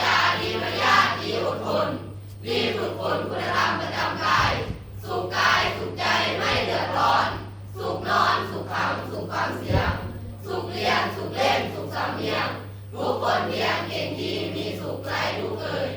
ญาดีมารยาดีอดทนดีฝึกฝนคุณธรรมประจำกาย สุขกายสุขใจไม่เดือดร้อน สุขนอนสุขขำสุขฟังเสียง สุขเรียนสุขเล่นสุขสำเนียงทุกคนเรียนเก่งดีมีสุขไร้ทุกข์เอ่ย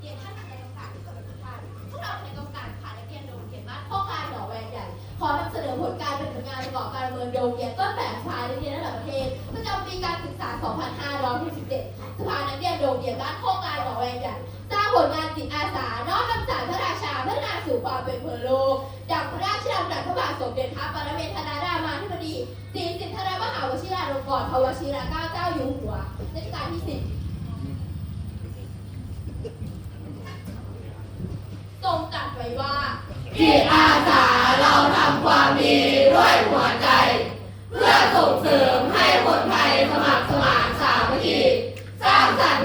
เรียนท่านในโอกาสที่เกิดขึ้นท่านพวกเราในโอกาสผ่านนักเรียนโรงเรียนบ้านโคกางหนอแวงใหญ่ ขอนำเสนอผลการเป็นผลงานประกอบการเมืองโรงเรียนต้นแบบสภานักเรียนระดับประเทศประจำปีการศึกษา 2567 สภานักเรียนโรงเรียนบ้านโคกลางหนองแวงใหญ่สร้างผลงานจิตอาสา น้อมนำสารพระราชาพัฒนาสู่ความเป็นพลโลกดังพระราชดำรัสพระบาทสมเด็จพระปรเมนทรารามาธิบดีศรีสิทธารมหาวชิราลงกรณ์พระวชิรเกล้าเจ้าอยู่หัวรัชกาลที่สิบทรงตรัสไว้ว่าจิตอาสาเราทำความดีด้วยหัวใจ เพื่อส่งเสริมให้คนไทย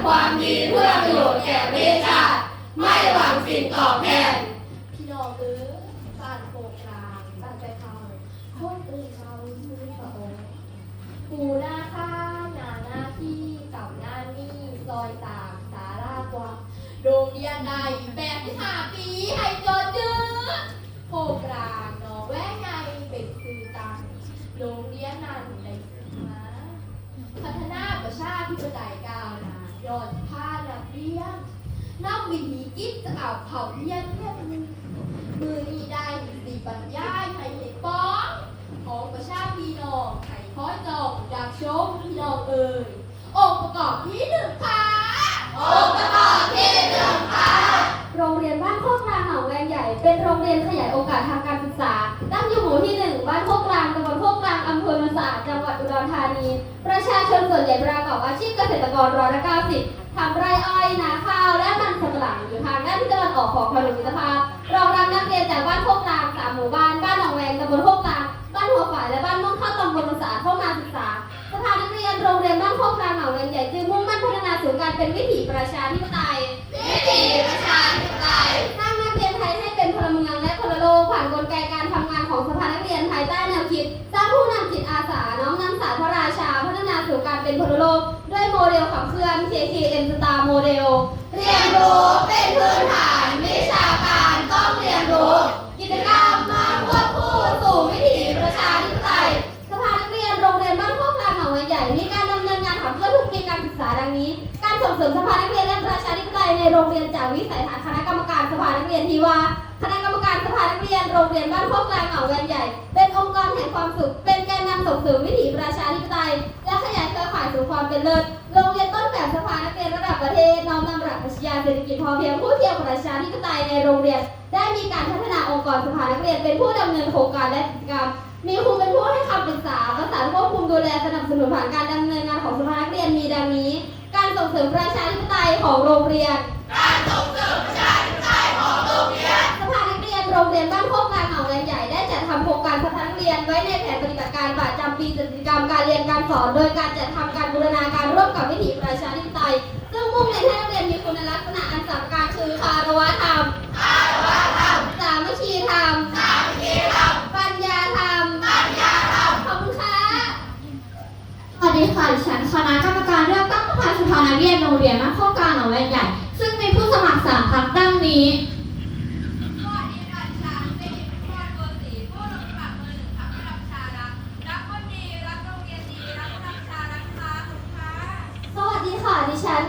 ความดีเพื่อประโยชน์แก่ประเทศชาติไม่หวังสิ่งตอบแทน พี่น้องเอ้ยบ้านโคกลางบ้านใจเขาคนเอ้ยเขาชื่อพระองค์ปูหน้าข้าหน้าหน้าที่กับหน้านี่ซอยสามสารากว่าโรงเรียนใดแปดสิบห้าปีให้จดจื้อโคกลางหนองแวงไงเป็นสื่อตังโรงเรียนนั้นได้ศึกมา พัฒนาประชาธิปไตยก้าวหน้า ยอดผ้าระเบียนนองวิธีกิจจะเอาเผาเทียนเพื่อนมือมือนี้ได้สีปัญญาให้เห็นป้องของ ชนส่วนใหญ่ประกอบอาชีพเกษตรกรร้อยละ90ทำไร่อ้อยนาข้าวและมันสำปะหลังอยู่ทางด้านทิศตะวันออกของถนนมิตรภาพรองรับนักเรียนจากบ้านโคกกลางสามหมู่บ้านบ้านหนองแวงตำบลโคกกลางบ้านหัวฝ่ายและบ้านม่วงข้าวตำบลมืองสะอาดเข้ามาศึกษาสภานักเรียนโรงเรียนบ้านโคกกลางหนองแวงใหญ่จึงมุ่งมั่นพัฒนาสู่การเป็นวิถีประชาธิปไตยวิถีประชาธิปไตยสร้างนักเรียนไทยให้เป็นพลเมืองและพลโลกผ่านกลไกการทำงานของสภานักเรียนภายใต้แนวคิดสร้างผู้นำจิตอาสาน้อมนำสารพระราชาพัฒนา เดลขับเคลื่อน KKM Star Model เรียนรู้เป็นพื้นฐานวิชาการต้องเรียนรู้ กิจกรรมมาควบคู่สู่วิถีประชาธิปไตยสภานักเรียนโรงเรียนบ้านโคกกลางหนองแวงใหญ่มีการดำเนินงานขับเคลื่อนทุกปีการศึกษาดังนี้ การส่งเสริมสภานักเรียนและประชาธิปไตยในโรงเรียนจากวิสัยทัศน์คณะกรรมการสภานักเรียนที่ว่า คณะกรรมการสภานักเรียนโรงเรียนบ้านโคกลางหนองแวงใหญ่ เป็นองค์กรแห่งความสุข เป็นแกนนำส่งเสริมวิถีประชาธิปไตย และขยายเครือข่ายสู่ความเป็นเลิศ โรงเรียนต้นแบบสภานักเรียนระดับประเทศ น้อมนำหลักปรัชญาเศรษฐกิจพอเพียงผู้เที่ยวประชาธิปไตยในโรงเรียน ได้มีการพัฒนาองค์กรสภานักเรียน เป็นผู้ดำเนินโครงการและกิจกรรม มีครูเป็นผู้ให้คำปรึกษาประสานควบคุมดูแลสนับสนุนผ่านการดำเนินงานของสภานักเรียนมีดังนี้ การส่งเสริมประชาธิปไตยของโรงเรียน เรียนไว้ในแผนปฏิบัติการประจำปีกิจกรรมการเรียนการสอน โดยการจัดทำการบูรณาการร่วมกับวิถีประชาธิปไตย ซึ่งมุ่งเน้นให้นักเรียนมีคุณลักษณะอันสำคัญคือคารวะธรรมคารวะธรรม สามัคคีธรรม สามัคคีธรรม ปัญญาธรรม ปัญญาธรรม ขอบคุณค่ะ สวัสดีค่ะดิฉันคณะกรรมการเลือกตั้งประธานสภานักเรียนโรงเรียนบ้านโคกลางหนองแวงใหญ่ ซึ่งมีผู้สมัครสามพรรคดังนี้ สวัสดีค่ะดิฉันเป็นผู้ว่าตัวสีผู้ลงสมัครเบอร์หนึ่งพรรคประชารัฐรักคนดี รักโรงเรียนดี รักสถา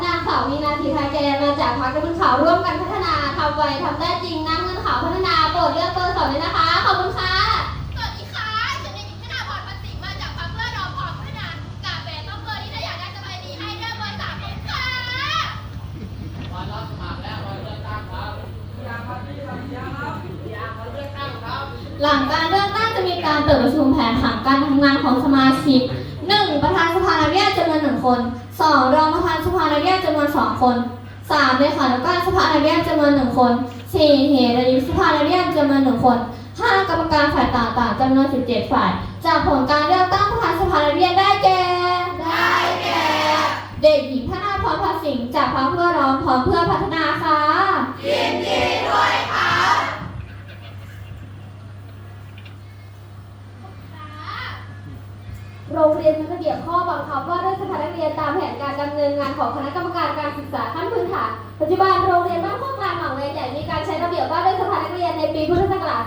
นางสาววีนาทีไทยแกนมาจากพรรคน้ำเงินขาวร่วมกันพัฒนาทำไวทำได้จริงน้ำเงินขาวพัฒนาโปรดเลือกเบอร์สองเลยนะคะ ขอบคุณค่ะ สวัสดีค่ะฉันเด็กหญิงธนาพรพันสิงห์มาจากพรรคเพื่อรอพอพัฒนากาแฟต้องเบอร์ที่ถ้าอยากได้สบายดีให้เลือกเบอร์สามของค่ะหลังการเลือกตั้งจะมีการเปิดประชุมแผนผังการทำงานของสมาชิก สองคนสามเลขานุการสภานักเรียนจำนวนหนึ่งคนสี่เหตุยุสภานักเรียนจำนวนหนึ่งคนห้ากรรมการฝ่ายต่างๆจำนวนสิบเจ็ดฝ่าย จากผลการเลือกตั้งประธานสภานักเรียนได้แก่ ได้แก่ เด็กหญิงธนาพรภาสิงจากพรรคเพื่อร้องพร้อมเพื่อพัฒนาค่ะ โรงเรียนมีระเบียบข้อบังคับว่าด้วยสภานักเรียนตามแผนการดำเนินงานของคณะกรรมการการศึกษาขั้นพื้นฐานปัจจุบันโรงเรียนบ้านโคกกลางหนองเวงใหญ่มีการใช้ระเบียบว่าด้วยสภานักเรียนในปีพุทธศักราช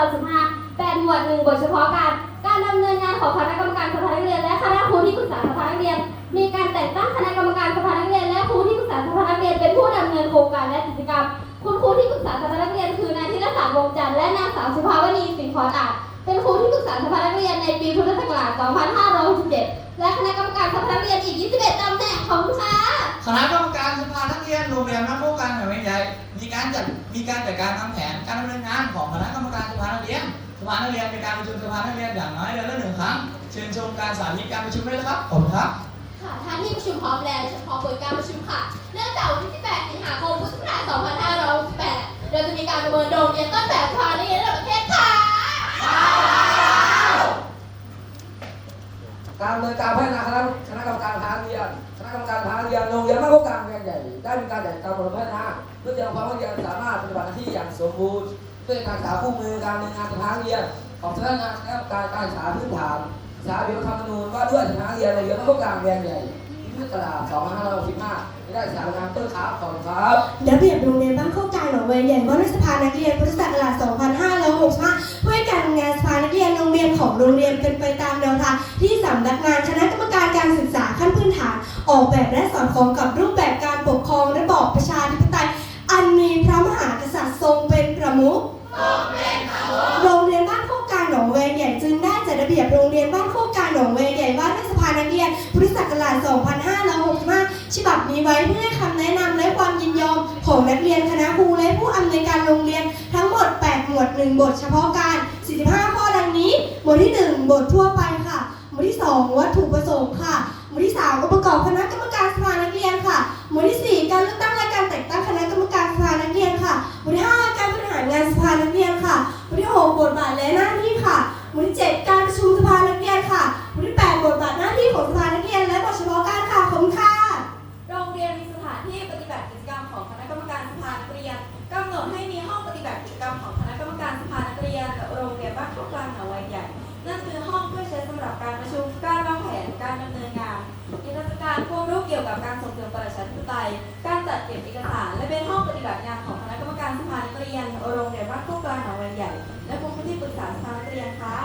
2515 8 หมวด 1 บทเฉพาะการการดำเนินงานของคณะกรรมการสภานักเรียน และคณะครูที่ปรึกษาสภานักเรียน มีการแต่งตั้งคณะกรรมการสภานักเรียน และครูที่ปรึกษาสภานักเรียนเป็นผู้ดำเนินโครงการและกิจกรรม คุณครูที่ปรึกษาสภานักเรียนคือนายธีรศักดิ์วงจันทร์และนางสาวสุภาวณีสิงห์ขอนอาจเป็น ครูที่ปรึกษาสภานักเรียนในปีพุทธศักราช 2567 และคณะกรรมการสภานักเรียนอีก 21ตำแหน่งของคุณค่ะคณะกรรมการสภานักเรียนโรงเรียนบ้านโคกกลางหน่วยเวียงใหญ่มีการจัดมีการจัดการทำแผนการดำเนินงานของคณะกรรมการสภานักเรียนสภานักเรียนเป็นการประชุมสภานักเรียนอย่างน้อยเดือนละหนึ่งครั้งเชิญชมการสาธิตการประชุมด้วยนะครับขอบคุณครับค่ะท่านที่ประชุมพร้อมแล้วฉันขอเปิดการประชุมค่ะ เนื่องจากวันที่ 18 สิงหาคม พุทธศักราช 2568 เราจะมีการประเมินโรงเรียนต้นแบบสภานักเรียนระดับประเทศค่ะ การดำเนินการพัฒนาคณะคณะกรรมการทางเรียนคณะกรรมการทางเรียนโรงเรียนบ้านโคกลางเรียนใหญ่ได้มีการจัดการพัฒนาเพื่อเตรียมความนักเรียนสามารถปฏิบัติหน้าที่อย่างสมบูรณ์เพื่อการศึกษาคู่มือการดำเนินงานสถานเรียนของสำนักงานคณะกรรมการการศึกษาพื้นฐานสาบิวธรรมนูญว่าด้วยสถานเรียนโรงเรียนบ้านโคกลางเรียนใหญ่พุทธศักราช2565ได้สถานงานต้นครับขอบคุณครับระเบียบโรงเรียนบ้านโคกกลางหนองเวงใหญ่ว่าด้วยสภานักเรียนพุทธศักราช 2565เพื่อให้การงานสภานักเรียนโรงเรียนของโรงเรียนเป็นไปตามแนวทางที่สำนักงานคณะกรรมการการศึกษาขั้นพื้นฐาน ออกแบบและสอดคล้องกับรูปแบบการปกครองระบอบประชาธิปไตย อันมีพระมหากษัตริย์ทรงเป็นประมุขโรงเรียนบ้านโคกกางหนองเวงใหญ่จึงได้จัดระเบียบโรงเรียนบ้านโคกกางหนองเวงใหญ่ว่าด้วยสภานักเรียนพุทธศักราช 2565 ฉบับนี้ไว้เพื่อให้คำแนะนำ หมวด1บทเฉพาะการ45ข้อดังนี้ บทที่ 1 บททั่วไปค่ะ บทที่ 2 วัตถุประสงค์ค่ะ กกลางหนองไวใหญ่ นั่นคือห้องเพื่อใช้สำหรับการประชุม การวางแผน การดำเนินงานนิทรรศการความรู้เกี่ยวกับการส่งเสริมประชาธิปไตย การจัดเก็บเอกสาร และเป็นห้องปฏิบัติงานของคณะกรรมการสภานักเรียนโรงเรียนบ้านโคกกลางหนองไวใหญ่ และครูที่ปรึกษาสภานักเรียนคะ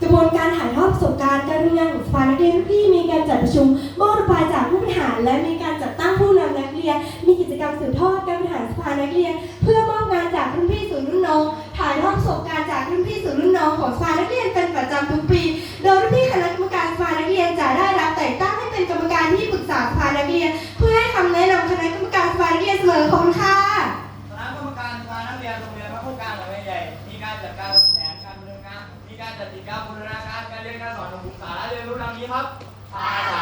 กระบวนการถ่ายทอดประสบการณ์การทำงานของสภานักเรียนที่มีการจัดประชุมมอบนโยบายจากผู้บริหาร และมีการจัดตั้งผู้นำนักเรียน มีกิจกรรมสืบทอดการบริหารสภานักเรียน เพื่อมอบงานจากรุ่นพี่สู่รุ่นน้อง ถ่ายทอดประสบการณ์จากรุ่นพี่สู่รุ่นน้องของสภานักเรียนเป็นประจำทุกปี โดยรุ่นพี่คณะกรรมการสภานักเรียนจะได้รับแต่งตั้งให้เป็นกรรมการที่ปรึกษาสภานักเรียน เพื่อให้คำแนะนำคณะกรรมการสภานักเรียนเสมอขอบคุณค่ะคณะกรรมการสภานักเรียนโรงเรียนบ้านโคกกางหน่วงใหญ่ มีการจัดการแผนการดำเนินงาน มีการจัดกิจกรรมบูรณาการการเรียนการสอนของศึกษาและเรียนรู้ดังนี้ครับภาษา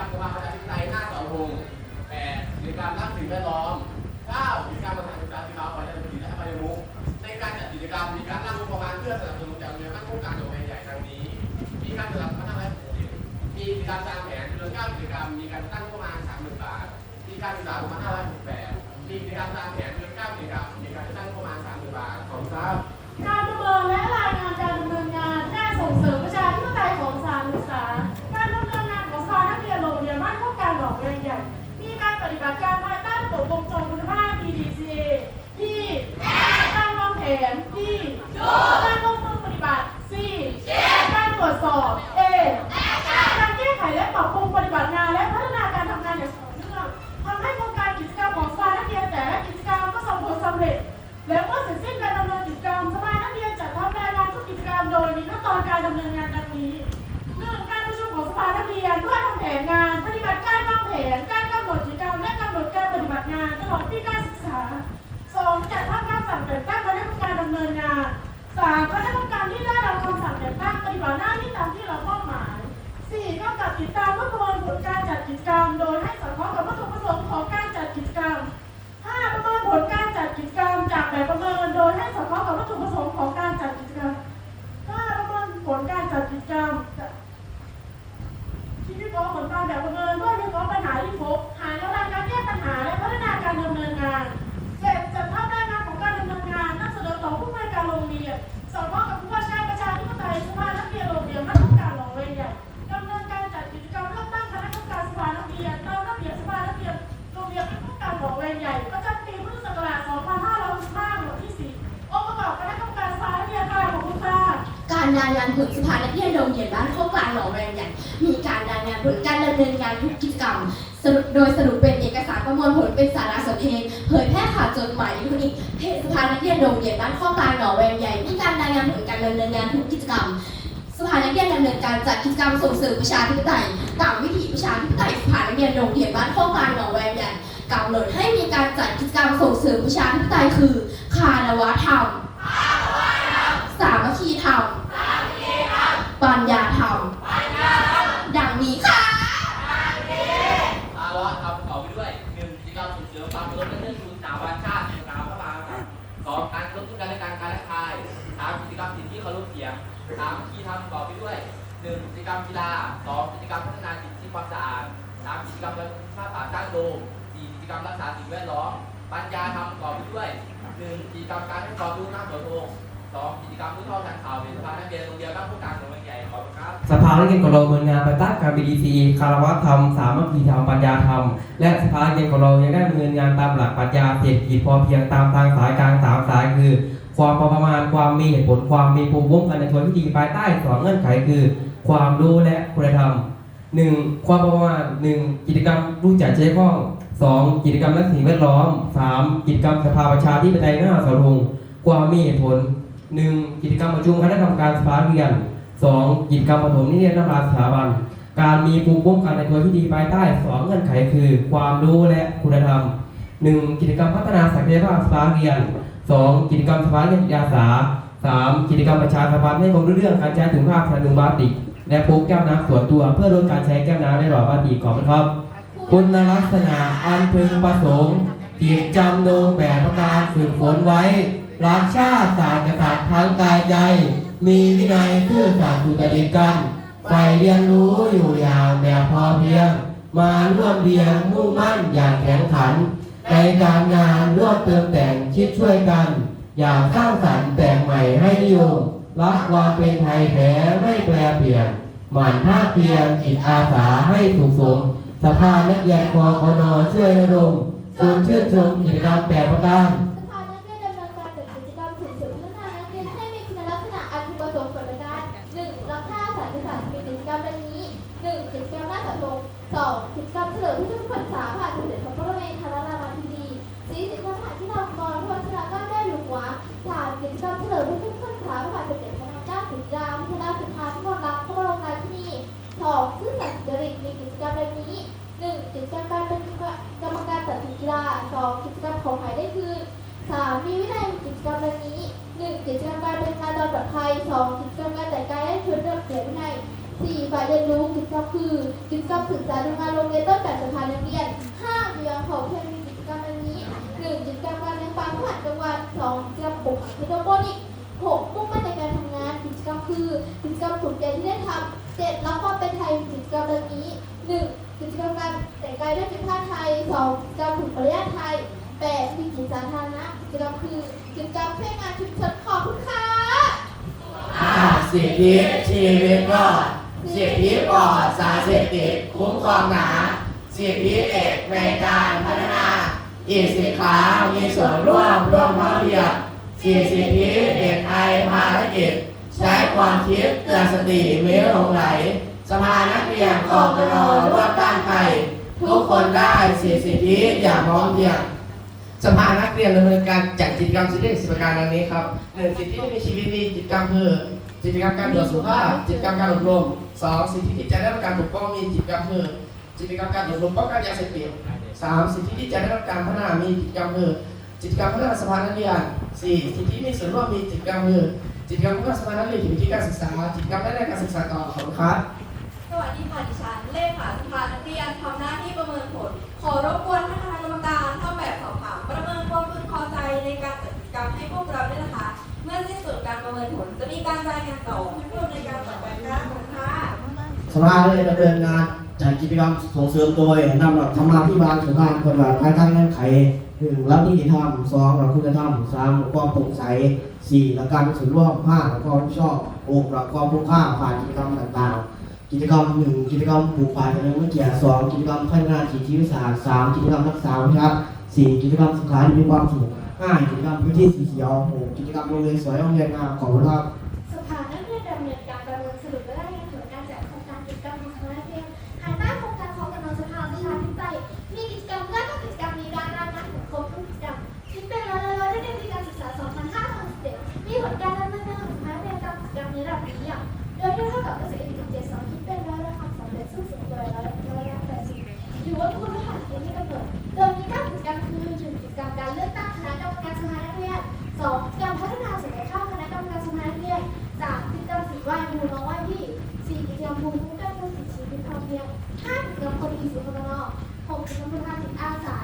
รรมสภาประชาธิปไตยหน้าเสาธงแปดกิจกรรมรักสิ่งแวดล้อมเก้ากิจกรรมสถานศึกษาสีขาประชาธิปไตยและประยุกต์ในการจัดกิจกรรมมีการร่างงบประมาณเพื่อสนับสนุนจากเงเรียนบ้านโครงการโรงเรียใหญ่ครั้งนี้ มีการจัดพัฒนาและมีการตามแผนเดือนเก้ากิจกรรมมีการตั้งงบประมาณสามหมื่นบาทมีการศึกษาประมาณห้าร้อยหกแปดมีกิจกรรมตามแผน ติการภายใต้ระบบวงจรคุณภาพ PDCA ที่การวางแผนที่การลงมือปฏิบัติ C การตรวจสอบ A การแก้ไขและปรับปรุงปฏิบัติงานและพัฒนาการทำงานอย่างต่อเนื่องทำให้โครงการกิจกรรมของสภานักเรียนแต่ละกิจกรรมก็ส่งผลสำเร็จ และเมื่อเสร็จสิ้นการดำเนินกิจกรรมสภานักเรียนจัดทำรายงานทุกกิจกรรมโดยมีขั้นตอนการดำเนินงานดังนี้หนึ่งการประชุมของสภานักเรียนเพื่อทำแผนงาน บัติงานดปีการศึกษาสองจัดทำคำสั่งแต่งตั้งคณะกรรมการดำเนินงานสามคณะกรรมการที่ได้รับคำสั่งแต่งตั้งปฏิบัติหน้าที่ตามที่เรามอบหมายสี่กำกับติดตามและประเมินผลการจัดกิจกรรม โดยให้สอดคล้องกับวัตถุประสงค์ของการจัดกิจกรรมห้าประเมินผลการจัดกิจกรรม จากแบบประเมินโดยให้สอดคล้องกับวัตถุประสงค์ของการจัดกิจกรรมห้าประเมินผลการจัดกิจกรรมที่วิเคราะห์ผลการแบบประเมินเพื่อวิเคราะห์ปัญหาที่พบหาแนวทางการแก้ปัญหาและพัฒนา การดำเนินงานเจ็ดจัดทำรางานของการดำเนินงานนำเสนอต่อผู้บริการโรงเรียนสอดคล้องกับผู้ว่าการประชาธิปไตยสภานักเรียนโรงเรียนมัธยมการหลงเรใหญ่ดำเนินการจัดกิจกรรมเลือกตั้งคณะกรรมการสภานักเรียนตามระเบียบสภานักเรียนโรงเรียนเป็นผู้การหลงเวรใหญ่ประจำปีพุทธศักราช 2565หมวดที่ 4 องค์ประกอบคณะกรรมการสภานักเรียนค่ะขอบคุณค่ะการรายงานผลสภานักเรียนโรงเรียนบ้านโคกกลางหนองแวงใหญ่มีการรายงานผลการดำเนินงานทุกกิจกรรมโดยสรุปเป็น ประมวลผลเป็นสารสนเทศเผยแพร่ข่าวจดหมายอิเล็กทรอนิกส์เพจสภานักเรียนโรงเรียนบ้านโคกกลางหนองแวงใหญ่มีการรายงานผลการดำเนินงานทุกกิจกรรม สภานักเรียนดำเนินการจัดกิจกรรมส่งเสริมประชาธิปไตยตามวิถีประชาธิปไตยสภานักเรียนโรงเรียนบ้านโคกกลางหนองแวงใหญ่กำหนดให้มีการจัดกิจกรรมส่งเสริมประชาธิปไตยคือ คารวะธรรม สามัคคีธรรม ปัญญา รมรู้เท่าทันข่าวเป็นสภานักเรียนโรงเรียนบ้านผู้การโรงเรียนใหญ่ขอบคุณครับสภานักเรียนของเราเมืองงานไปตั้งการ BDC คารวะธรรม สามัคคีธรรมปัญญาธรรม และสภานักเรียนของเรายังได้ดำเนินงานตามหลักปรัชญาเศรษฐกิจพอเพียงตามทางสายกลางสามสายคือ ความพอประมาณความมีเหตุผลความมีภูมิคุ้มกันในทวนวิธีภายใต้สองเงื่อนไขคือ ความรู้และคุณธรรมหนึ่งความพอประมาณหนึ่งกิจกรรมรู้จักใช้ข้องสองกิจกรรมรักสิ่งแวดล้อมสามกิจกรรมสภาประชาธิปไตยหน้าเสาธงความมีเหตุผล หนึ่งกิจกรรมประชุมคณะกรรมการสภาเรียนสองกิจกรรมปฐมนิเทศนาสถาบัน การมีภูมิคุ้มกันในตัวที่ดีภายใต้สองเงื่อนไขคือ ความรู้และคุณธรรมหนึ่งกิจกรรมพัฒนาศักยภาพสภาเรียนสองกิจกรรมสภาเรียนจิตอาสาสามกิจกรรมประชาสัมพันธ์ให้ความรู้เรื่องการใช้ถุงผ้าพลาสติกบาติกและพกแก้วน้ำส่วนตัวเพื่อลดการใช้แก้วน้ำในหลอดพลาสติกขอบคุณครับคุณลักษณะอันพึงประสงค์จิตจำนงแบบประการฝึกฝนไว้ รักชาติศาสตร์กษัตริย์ทั้งกายใจ มีวินัยซื่อสัตย์สุจริตกันใฝ่เรียนรู้อยู่อย่างแบบพอเพียง มาร่วมเรียนมุ่งมั่นอย่างแข็งขัน ในการงานร่วมเติมแต่งคิดช่วยกัน อย่างสร้างสรรค์แต่งใหม่ให้นิยมรักความเป็นไทยแท้ไม่แปรเปลี่ยนหมั่นภาคเพียรจิตอาสาให้ถูกสมสภานักเรียนคอคอนอช่วยระดมชวนชื่นชมกิจกรรมแปดประการ กิจกรรมดังนี้หนึ่งกิจกรรมการเป็นกรรมการจัดกีฬาสองกิจกรรมของหายได้คืนสามมีวินัยกิจกรรมดังนี้หนึ่งกิจกรรมการเดินทางโดยปลอดภัยสองกิจกรรมการแต่งกายให้คืนเรื่องเสียวินัยสี่ฝ่ายเรียนรู้กิจกรรมคือกิจกรรมศึกษาดูงานโรงเรียนต้นแบบสถานนักเรียนห้ากิจกรรมของเพื่อนมีกิจกรรมดังนี้หนึ่งกิจกรรมการเลี้ยงปลาผู้หัดจังหวัดสองกิจกรรมปลูกผักไฮโดรโปนิกหกมุ่งมั่นในการทำงานกิจกรรมคือกิจกรรมฝึกเรียนที่ได้ทำเจ็ดรับความเป็นไทยกิจกรรมดังนี้หนึ่ง กิจกรรมการแต่งกายด้วยชุดผ้าไทยสองกิจกรรมฝึกปริยัติไทยแปดมีกิจสาธารณะกิจกรรมคือกิจกรรมเพื่องานชุมชนขอบคุณค่ะสิทธิชีวิตรอดสิทธิปลอดสารเสพติดคุ้มครองหนาสิทธิเอกในการพัฒนาอีสินค้ามีส่วนร่วมร่วมเท่าเทียมสี่สิทธิเอกไอภารกิจ ใช้ความคิดเตือนสติไม่หลงไหล สภานักเรียนกองกรร่วมต้านภัยทุกคนได้สี่สิทธิอย่างพร้อมเพียงสภานักเรียนดำเนินการจัดกิจกรรมสิทธิสิบประการดังนี้ครับหนึ่งสิทธิที่มีชีวิตมีกิจกรรมคือกิจกรรมการตรวจสุขภาพกิจกรรมการอบรมสองสิทธิที่จะได้รับการปกป้องมีกิจกรรมคือกิจกรรมการอบรมป้องกันยาเสพติดสามสิทธิที่จะได้รับการพัฒนามีกิจกรรมคือกิจกรรมพัฒนาสภานักเรียนสี่สิทธิมีส่วนร่วมมีกิจกรรมคือ กิจกรรมพัฒนาสภานักเรียนกิจวิธีการศึกษากิจกรรมด้านการศึกษาต่อขอบคุณครับสวัสดีค่ะดิฉันเลขาสภานักเรียนทำหน้าที่ประเมินผล ขอรบกวนท่านคณะกรรมการทำแบบสอบถามประเมินความพึงพอใจในการจัดกิจกรรมให้พวกเราด้วยนะคะ เมื่อสิ้นสุดการประเมินผล จะมีการรายงานต่อให้ผู้ในการต่อไปการค่ะสภาได้ดำเนินงานจัดกิจกรรมส่งเสริมโดยนำหลักธรรมาภิบาลสภาปฏิบัติภายใต้เงื่อนไข หนึ่งรับนิติธรรมสองหลักคุณธรรมสามหลักความโปร่งใสสี่หลักการส่วนร่วมห้าหลักความชอบหกหลักความคุ้มค่าผ่านกิจกรรมต่างๆ กิจกรรมหนึ่งกิจกรรมปลูกป่าเฉลิมพระเกียรติสองกิจกรรมพัฒนาจิตวิทยาสามกิจกรรมรักษาวิชาสี่กิจกรรมสุขาที่มีความสุขห้ากิจกรรมพื้นที่สีเขียวหกกิจกรรมโรงเรียนสวยโรงเรียนงามขอบคุณครับ การเลือกตั้งคณะกรรมการสภานักเรียนสองการพัฒนาศักยภาพคณะกรรมการสภานักเรียนสามกิจกรรมสีไหว้ครูน้องว่ายพี่สี่กิจกรรมภูมิคุ้มกันผู้ติดชีวิตพอเพียงห้ากิจกรรมคนดีสุขภาพหกกิจกรรมคุณธรรมจิตอาสา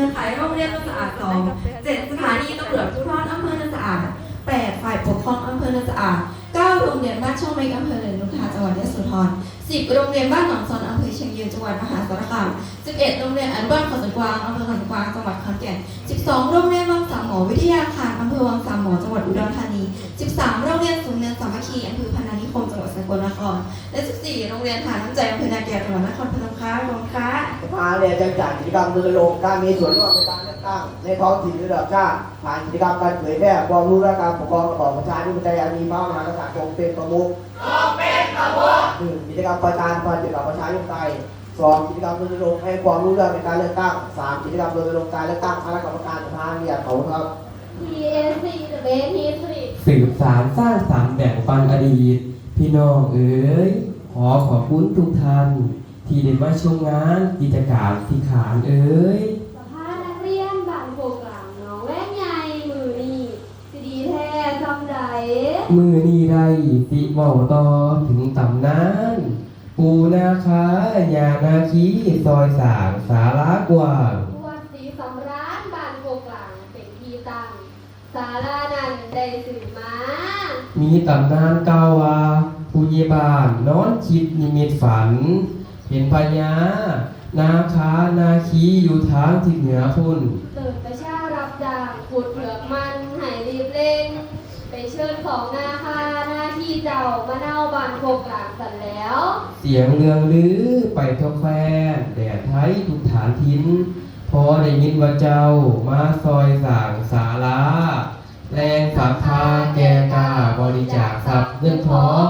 รือข่ายโรงเรียนสะอาด2 7. สถานีตำรวจภูธรอำเภอสะอาด 8. ฝ่ายปกครองอำเภอสะอาด 9. โรงเรียนบ้านช่องเมกอำเภอเนินนุทาจังหวัดยะโสธร 10. โรงเรียนบ้านหนองซอนอำเภอเชียงยืนจังหวัดมหาสารคาม 11. โรงเรียนอนุบาลขาสวนกวางอำเภอขาสวนกวางจังหวัดขอนแก่น 12. โรงเรียนวังสามหมอวิทยาคารอำเภอวังสามหมอจังหวัดอุดรธานี 13. โรงเรียนสูงเนินสามัคคีอำเภอพนา กลนคร และ 14. โรงเรียนฐานน้ำใจอำเภอนาแก่จังหวัดนครพนมค่ะขอบคุณค่ะ สภาเนี่ยจะจัดกิจกรรมรณรงค์การมีส่วนร่วมในการเลือกตั้งในท้องถิ่นระดับชาติผ่านกิจกรรมการเผยแพร่ความรู้และการปกครองระบอบประชาธิปไตยอันมีพระมหากษัตริย์ทรงเป็นประมุขหนึ่งกิจกรรมประชาธิปไตยกับประชาธิปไตยสองกิจกรรมรณรงค์ให้ความรู้เรื่องในการเลือกตั้งสามกิจกรรมรณรงค์การเลือกตั้งคณะกรรมการสภาเรียนเขาครับ TSC หรือ BTC สืบสารสร้างสรรค์แบ่งปันอดีต พี่น้องเอ๋ยขอขอบคุณทุกท่าน ที่ได้มาชมงานกิจการที่ขานเอ๋ยสภานักเรียนบ้านโคกลางหนองแว่นใหญ่มือนี่สิดีแท้ทำไรมือนี้ได้สิเว้าต่อถึงตำนานปูนาคายานาคีซอยสางสาระกว้างวัดศรีสำราญบ้านโคกลางเป็นที่ตั้งศาลานั้นได้สืบมา มีตำนานเก่าว่าผู้ใหญ่บ้านนอนคิดนิมิตฝัน เห็นพญานาคานาคีอยู่ทางทิศเหนือพุ่นเติมประชารับจ้างขุดเผือกมันให้รีบเร่งไปเชิญของนาคาหน้าที่เจ้ามาเน่าบ้านโคกลางสันแล้ว เสียงเรืองลือไปทั่วแคว้นแดดไทยทุกฐานทินพอได้ยินว่าเจ้ามาซอยสร้างศาลา แรงศรัทธาแก่กลาบริจาคทรัพย์เงินทอง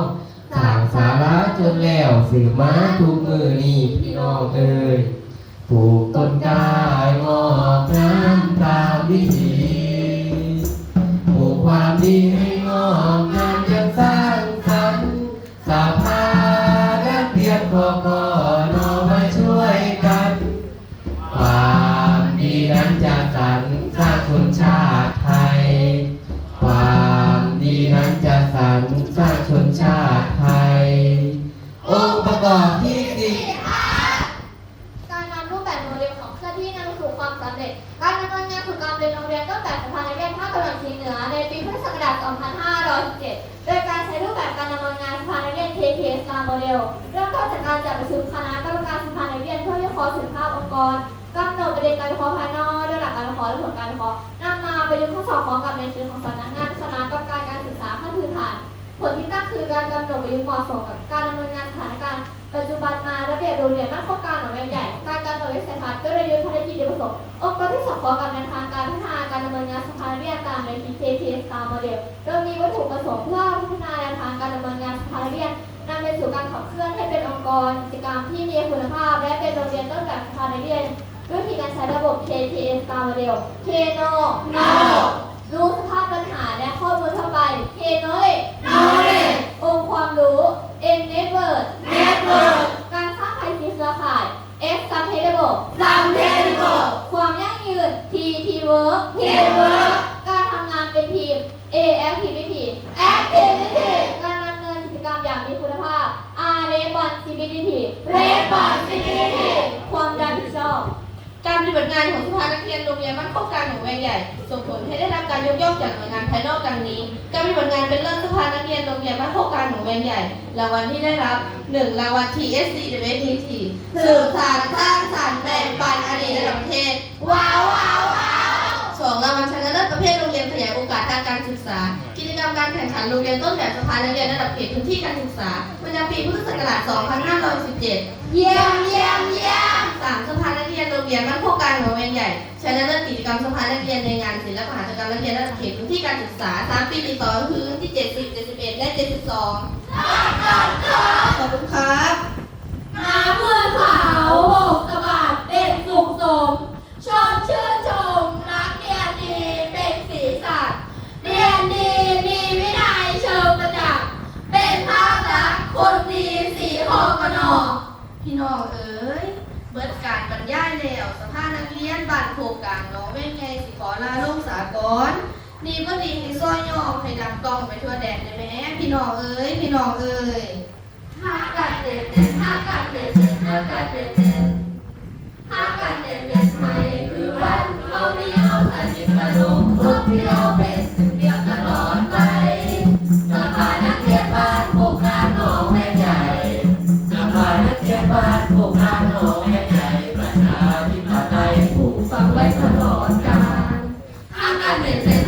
สั่งสาระจนแล้วสืบมาทุกมือนี่พี่น้องเอ่ยปลูกต้นกายงอกน้ำตามวิถีปลูกความดีให้ ประชุมคณะกรรมการสะพานนักเรียนเพื่อวิเคราะห์สุขภาพองค์กรกำหนดประเด็นการวิเคราะห์ภายนอกด้วยหลักการวิเคราะห์และผลการวิเคราะห์นำมาประยุกต์ข้อสอบของกับในเชิงของสำนักงานคณะกรรมการการศึกษาขั้นพื้นฐานผลที่ตั้งคือการกำหนดประยุกต์เหมาะสมกับการดำเนินงานสถานการณ์ปัจจุบันมาระเบียบโรงเรียนมั่นคงการหนองแวงใหญ่ การกำหนดวิสัยทัศน์ก็เลยุทธ์ภารกิจเดียวประสบองค์กรที่สอบขอกับแนวทางการพัฒนาการดำเนินงานสภานักเรียนตามใน PKTS ตามโมเดลโดยมีวัตถุประสงค์เพื่อพัฒนาแนวทางการดำเนินงานสภานักเรียน นำไปสู่การขับเคลื่อนให้เป็นองค์กรกิจกรรมที่มีคุณภาพ และเป็นโรงเรียนต้นแบบสภานักเรียนด้วยวิธีการใช้ระบบ KTS ตามโมเดล K No No รู้สภาพปัญหาและข้อมูลทั่วไป K Knowledge Knowledge องค์ความรู้ N Network Network การสร้างไอซีเครือข่าย S Sustainable Sustainable ความยั่งยืน T Teamwork Teamwork การทำงานเป็นทีม A Activity Activity การดำเนินกิจกรรมอย่างมีคุณภาพ R Responsibility Responsibility ความรับผิดชอบ การปฏิบัติงานของสภานักเรียนโรงเรียนบ้านโคกกลางหนองแวงใหญ่ ส่งผลให้ได้รับการยกย่องจากหน่วยงานภายนอกดังนี้ การปฏิบัติงานเป็นเลิศสภานักเรียนโรงเรียนบ้านโคกกลางหนองแวงใหญ่ รางวัลที่ได้รับ 1 รางวัล TSC WTT สื่อสารสร้างสรรค์แบ่งปันอดีตระดับประเทศ ว้าวว้าวว้าวสองรางวัลชนะเลิศประเภทโรงเรียนขยายโอ กาสทางการศึกษา กิจกรรมการแข่งขันโรงเรียนต้นแบบสภานักเรียนระดับเขตพื้นที่การศึกษาประจำปีพุทธศักราช 2517 เยี่ยมเยี่ยมเยี่ยมสามสภานักเรียนโรงเรียนบ้านโคกกลางหนองเวียนใหญ่ชนะเลิศกิจกรรมสภานักเรียนในงานศิลปหัตถกรรมนักเรียนระดับเขตพื้นที่การศึกษาสามปีติดต่อคือที่ 70 71 และ 72ขอบคุณครับน้ำเมื่อขาวบกสะบัดเด็กสุขสมชมชื่น คนดีสีหอกนอพี่น้องเอ๋ยเบิดการบรรยายแล้วสภานักเรียนบ้านโคกกลางน้องเว้นไงสิขอลาลงสากลนี่ก็ดีให้ซ้อยย่อให้ดังกล้องไปทั่วแดนเลยแม่พี่น้องเอ๋ยพี่น้องเอ๋ยห้ากันเด่นเด่นห้ากันเด่นเด่นห้ากันเด่นเด่นห้ากันเด่นเด่นไทยคือวันเขาเดียวสนิทสนมครบเดียวเป็นเดียวตลอด ห้